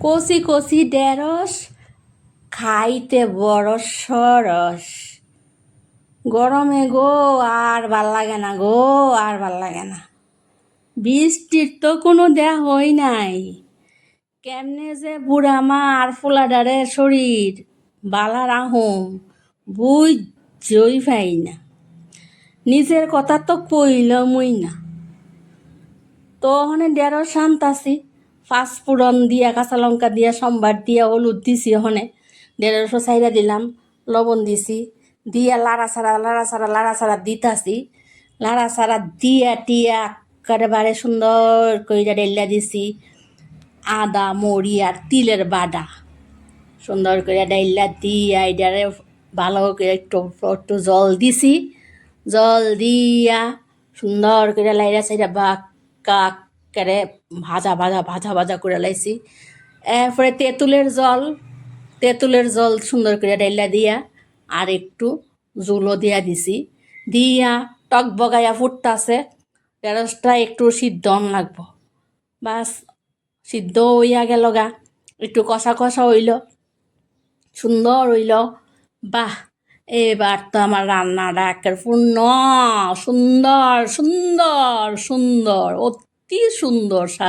কচি কচি ঢেঁড়স, খাইতে বড় সরস। গরমে গো, আর ভালো লাগে না গো, আর ভালো লাগে না। বৃষ্টির তো কোনো দেয়া হয় নাই। কেমনে যে বুড়া মা আর ফুলাডারে শরীর বালা রাহম বুঝই পাই না। নিজের কথা তো কইলমই না। তো ওখানে দেড় শান্ত আছি পাঁচফোড়ন দিয়া, কাঁচা লঙ্কা দিয়া, সম্বার দিয়া, হলুদ দিছি ওখানে। দেড়শো চাইরা দিলাম, লবণ দিছি। দিয়া লাড়া ছাড়া লাড়া ছাড়া লাড়া ছাড়া দিতাছি। লাড়া ছাড়া দিয়া টিয়া একেবারে সুন্দর কইরা ডেল্লা দিছি। আদা, মরি আর তিলের বাডা সুন্দর করে ডাইলা দিয়া এটারে ভালো করে একটু একটু জল দিছি। জল দিয়া সুন্দর করে লাইরা সাইরা বাক্কা করে ভাজা ভাজা ভাজা ভাজা করে লাইছি এরপরে তেঁতুলের জল তেঁতুলের জল সুন্দর করে ডাইলা দিয়া আর একটু জুলো দিয়া দিছি। দিয়া, টক বগাইয়া ফুটতাছে ঢেঁড়সটা একটু সিদ্ধ লাগবো। বাস সিদ্ধ হইয়া গেল গা একটু কষা কষা হইল সুন্দর হইল বাহ এবার তো আমার রান্নাটা একের পূর্ণ সুন্দর সুন্দর সুন্দর সুন্দর স্বাদ